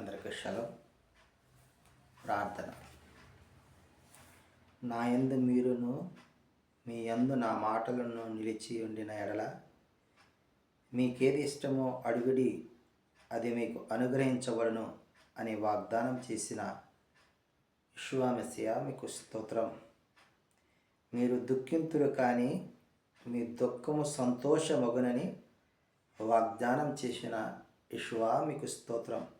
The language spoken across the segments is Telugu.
అందరికీ శలం ప్రార్థన. నా యందు మీరును మీ యందు నా మాటలను నిలిచి ఉండిన ఎడల మీకేది ఇష్టమో అడుగుడి అది మీకు అనుగ్రహించబడను అని వాగ్దానం చేసిన విశ్వామెస్య మీకు స్తోత్రం. మీరు దుఃఖింతులు కానీ మీ దుఃఖము సంతోషమగునని వాగ్దానం చేసిన ఇష్వా మీకు స్తోత్రం.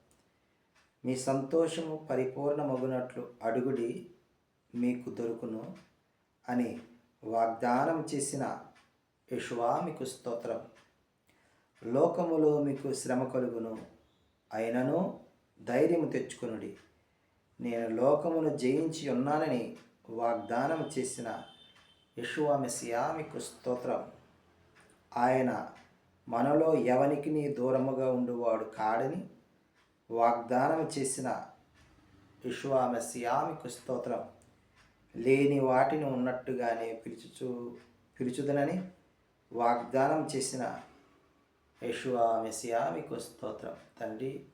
మీ సంతోషము పరిపూర్ణమగునట్లు అడుగుడి మీకు దొరుకును అని వాగ్దానం చేసిన యశువా మీకు స్తోత్రం. లోకములో మీకు శ్రమ కలుగును. అయినను ధైర్యము తెచ్చుకొనుడి. నేను లోకమును జయించి ఉన్నానని వాగ్దానం చేసిన యశువా మెసియా మీకు స్తోత్రం. ఆయన మనలో ఎవనికి దూరముగా ఉండువాడు కాడని వాగ్దానం చేసిన యశువా స్తోత్రం. లేని వాటిని ఉన్నట్టుగానే పిలుచుచు పిలుచుదనని వాగ్దానం చేసిన యశువా స్తోత్రం. తండ్రి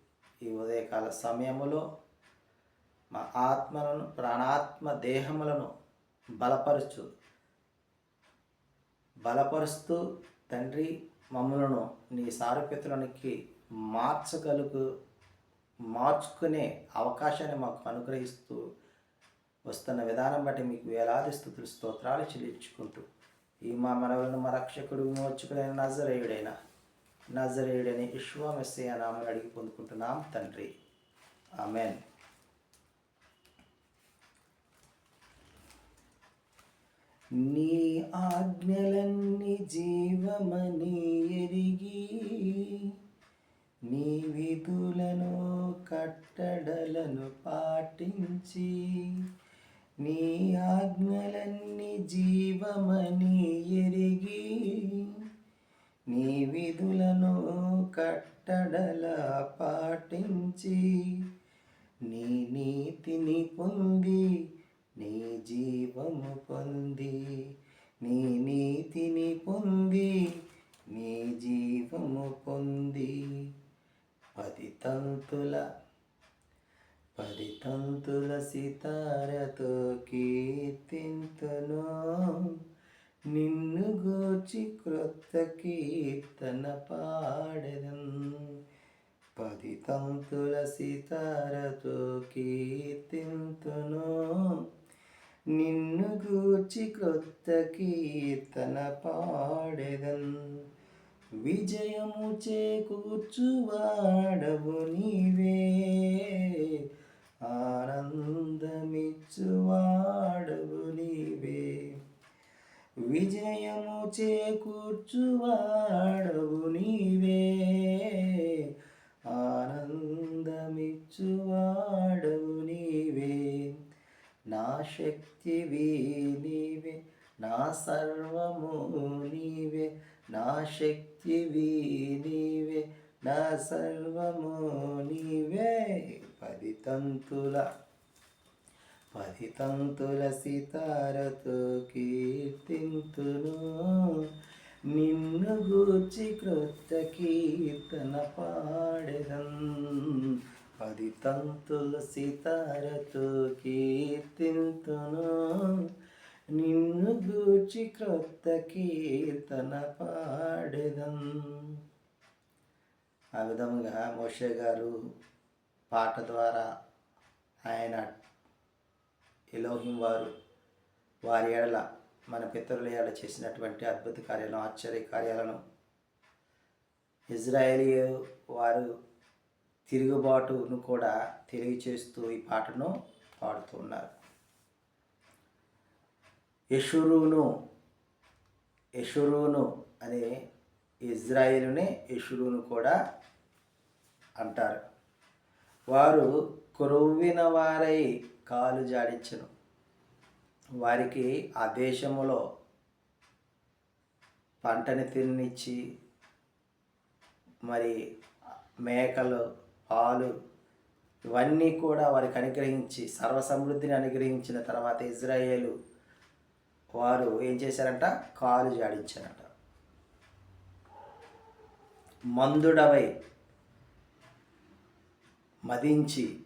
ఈ ఉదయకాల సమయములో మా ఆత్మలను ప్రాణాత్మ దేహములను బలపరుచు బలపరుస్తూ తండ్రి మమ్మలను నీ సారూప్యతలనికి మార్చగలుగు మార్చుకునే అవకాశాన్ని మాకు అనుగ్రహిస్తూ వస్తున్న విధానం బట్టి మీకు వేలాది స్థుతులు స్తోత్రాలు చెల్లించుకుంటూ ఈ మా మనవలను మా రక్షకుడు మోర్చుకునే నజరేయుడైన నజరేయుడని విశ్వమెస్సయ నామని అడిగి పొందుకుంటున్నాం తండ్రి. ఆమెన్. నీ ఆజ్ఞలన్నీ జీవమని ఎరిగి నీ విధులను కట్టడలను పాటించి నీ ఆజ్ఞలన్నీ జీవమని ఎరిగి నీ విధులను కట్టడల పాటించి నీ నీతిని పొంది నీ జీవము పొంది నీ నీతిని పొంది నీ జీవము పొంది పది తంతుల పది తంతుల సితారతో కీర్తింతును నిన్ను కొత్త కీర్తన పాడెదం. పది తంతుల సితారతో కీర్తింతును. నిన్ను గూర్చి క్రొత్త కీర్తన పాడెదన్ విజయము చేకూర్చువాడవు నీవే. నీవే నా సర్వము నీవే నా శక్తివి నీవే నా సర్వము నీవే. పది తంతుల పది తంతుల సితారతో కీర్తింతును. నిన్ను గూర్చి క్రొత్త కీర్తన పాడెదం. పది తంతుల సితారతో కీర్తింతును. నిన్ను గూర్చి క్రొత్త కీర్తన పాడెదం. ఆ విధముగా మోషే గారు పాట ద్వారా ఆయన ఎలోహిం వారు వారి ఏడల మన పితరుల ఏడ చేసినటువంటి అద్భుత కార్యాలను ఆశ్చర్య కార్యాలను ఇజ్రాయేలీ వారు తిరుగుబాటును కూడా తెలియచేస్తూ ఈ పాటను పాడుతున్నారు యషురును యషురును అనే ఇజ్రాయిల్ని యషురును కూడా అంటారు. వారు కొరువిన వారై కాలు జాడించను. వారికి ఆ దేశములో పంటని తినిచ్చి మరి మేకలు పాలు ఇవన్నీ కూడా వారికి అనుగ్రహించి సర్వసమృద్ధిని అనుగ్రహించిన తర్వాత ఇజ్రాయేలు వారు ఏం చేశారంట? కాలు జాడించారంట. మందుడవై మదించి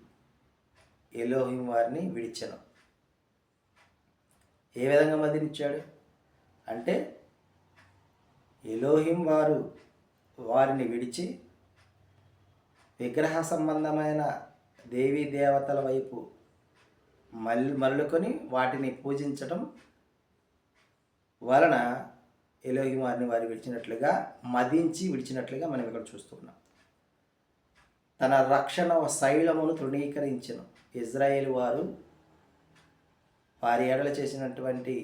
ఎలోహిం వారిని విడిచను. ఏ విధంగా మదించాడు? అంటే ఎలోహిం వారు వారిని విడిచి విగ్రహ సంబంధమైన దేవీ దేవతల వైపు మళ్ళీ మరలుకొని వాటిని పూజించటం వలన ఎలోహి వారిని వారు విడిచినట్లుగా మదించి విడిచినట్లుగా మనం ఇక్కడ చూస్తున్నాం తన రక్షణ శైలమును తృణీకరించను. ఇజ్రాయేల్ వారు వారి ఏడలు చేసినటువంటి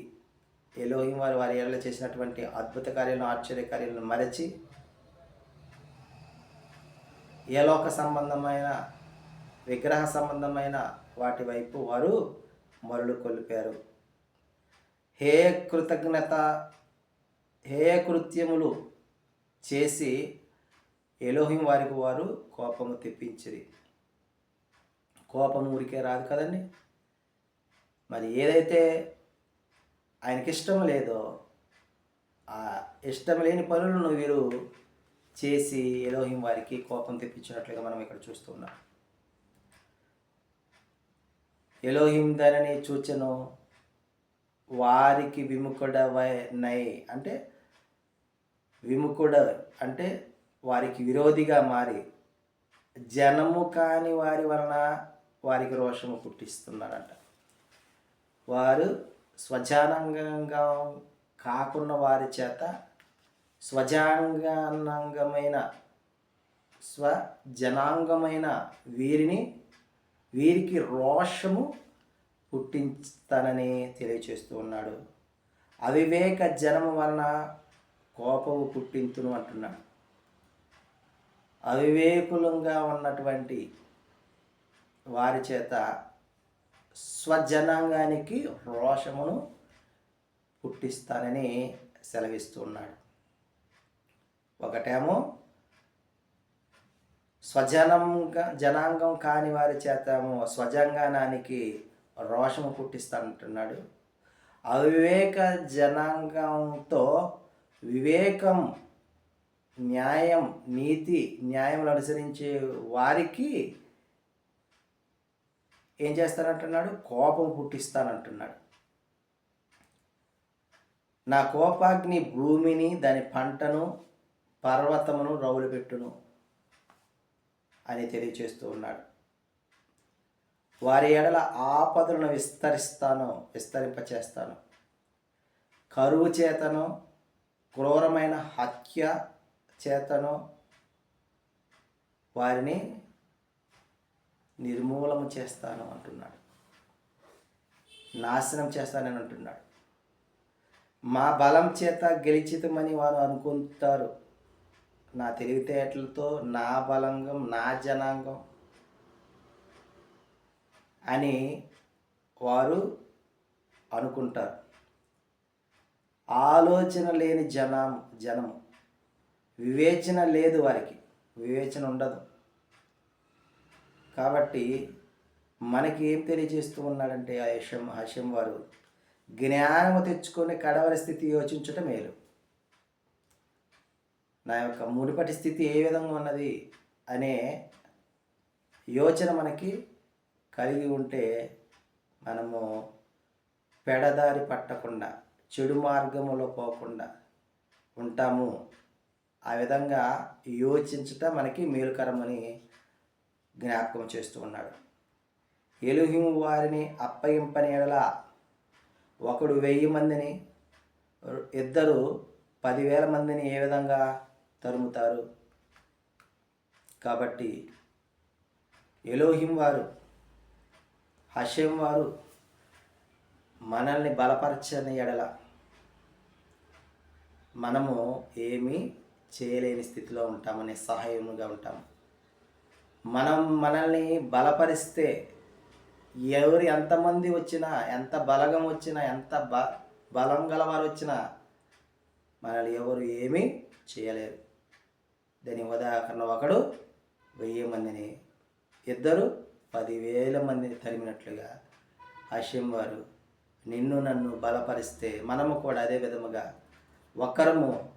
ఎలోహిం వారు వారి ఏడలు చేసినటువంటి అద్భుత కార్యాలను ఆశ్చర్య కార్యాలను మరచి ఏలోక సంబంధమైన విగ్రహ సంబంధమైన వాటి వైపు వారు మరులు కొలిపారు. హే కృతజ్ఞత హే కృత్యములు చేసి ఎలోహిం వారికి వారు కోపము తెప్పించిరి. కోపం ఊరికే రాదు కదండి? మరి ఏదైతే ఆయనకి ఇష్టం లేదో ఆ ఇష్టం లేని పనులను వీరు చేసి ఎలోహిం వారికి కోపం తెప్పించినట్లుగా మనం ఇక్కడ చూస్తున్నాం ఎలోహిం దానిని చూచెను వారికి విముఖుడవై నై అంటే విముఖుడ అంటే వారికి విరోధిగా మారి జనము కాని వారి వలన వారికి రోషము పుట్టిస్తున్నారంట వారు స్వజానంగా కాకున్న వారి చేత స్వజాంగాంగమైన స్వజనాంగమైన వీరిని వీరికి రోషము పుట్టించుతానని తెలియచేస్తూ ఉన్నాడు. అవివేక జనము వలన కోపము పుట్టింతును అంటున్నాడు. అవివేకులంగా ఉన్నటువంటి వారి చేత స్వజనాంగానికి రోషమును పుట్టిస్తానని సెలవిస్తున్నాడు ఒకటేమో స్వజనం జనాంగం కాని వారి చేతేమో స్వజంగానానికి రోషము పుట్టిస్తానంటున్నాడు. అవివేక జనాంగంతో వివేకం న్యాయం నీతి న్యాయములు అనుసరించే వారికి ఏం చేస్తానంటున్నాడు? కోపం పుట్టిస్తానంటున్నాడు. నా కోపాగ్ని భూమిని దాని పంటను పర్వతమును రౌలు పెట్టును అని తెలియచేస్తూ ఉన్నాడు. వారి ఎడల ఆపదలను విస్తరిస్తాను విస్తరింపచేస్తాను. కరువు చేతను క్రూరమైన హత్య చేతను వారిని నిర్మూలన చేస్తాను అంటున్నాడు. నాశనం చేస్తానని అంటున్నాడు. మా బలం చేత గెలిచితమని వారు అనుకుంటారు. నా తెలివితేటలతో నా బలంగం నా జనాంగం అని వారు అనుకుంటారు. ఆలోచన లేని జనం జనం వివేచన లేదు వారికి. వివేచన ఉండదు. కాబట్టి మనకి ఏం తెలియజేస్తూ ఉన్నాడంటే ఆ యశం హషం వారు జ్ఞానము తెచ్చుకొని కడవరి స్థితి యోచించటం మేలు. నా యొక్క ముడిపటి స్థితి ఏ విధంగా ఉన్నది అనే యోచన మనకి కలిగి ఉంటే మనము పెడదారి పట్టకుండా చెడు మార్గములో పోకుండా ఉంటాము. ఆ విధంగా యోచించటం మనకి మేలుకరమని జ్ఞాపకం చేస్తూ ఉన్నాడు. ఎలుహిం వారిని అప్పగింపని ఎడల ఒకడు వెయ్యి మందిని ఇద్దరు పదివేల మందిని ఏ విధంగా తరుముతారు. కాబట్టి ఎలోహిం వారు హషేం వారు మనల్ని బలపరచని ఎడల మనము ఏమీ చేయలేని స్థితిలో ఉంటామని సహాయముగా ఉంటాము. మనం మనల్ని బలపరిస్తే ఎవరు ఎంతమంది వచ్చినా ఎంత బలగం వచ్చినా ఎంత బ బలం గలవారు వచ్చినా మనల్ని ఎవరు ఏమీ చేయలేరు. దాని ఉదాహరణ ఒకడు వెయ్యి మందిని. ఇద్దరు పదివేల మందిని తరిమినట్లుగా హషిం వారు నిన్ను నన్ను బలపరిస్తే మనము కూడా అదే విధముగా ఒక్కరము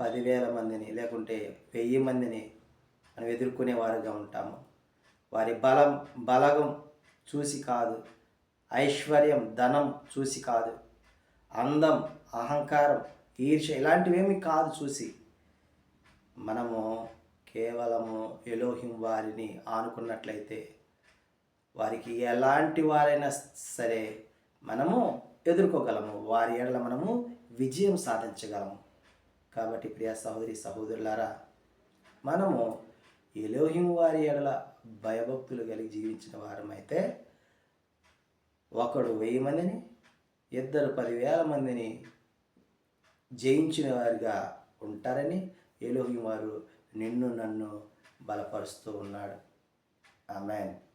పదివేల మందిని లేకుంటే వెయ్యి మందిని మనం ఎదుర్కొనేవారుగా ఉంటాము. వారి బలం బలగం చూసి కాదు ఐశ్వర్యం ధనం చూసి కాదు అందం అహంకారం ఈర్ష ఇలాంటివేమి కాదు చూసి మనము కేవలము ఎలోహిం వారిని ఆనుకున్నట్లయితే వారికి ఎలాంటి వారైనా సరే మనము ఎదుర్కోగలము. వారి ఏడల మనము విజయం సాధించగలము. కాబట్టి ప్రియ సహోదరి సహోదరులారా మనము ఎలోహిం వారి ఎడల భయభక్తులు కలిగి జీవించిన వారమైతే ఒకడు వెయ్యి మందిని ఇద్దరు పదివేల మందిని జయించిన వారిగా ఉంటారని ఎలోహిం వారు నిన్ను నన్ను బలపరుస్తూ ఉన్నాడు. ఆమెన్.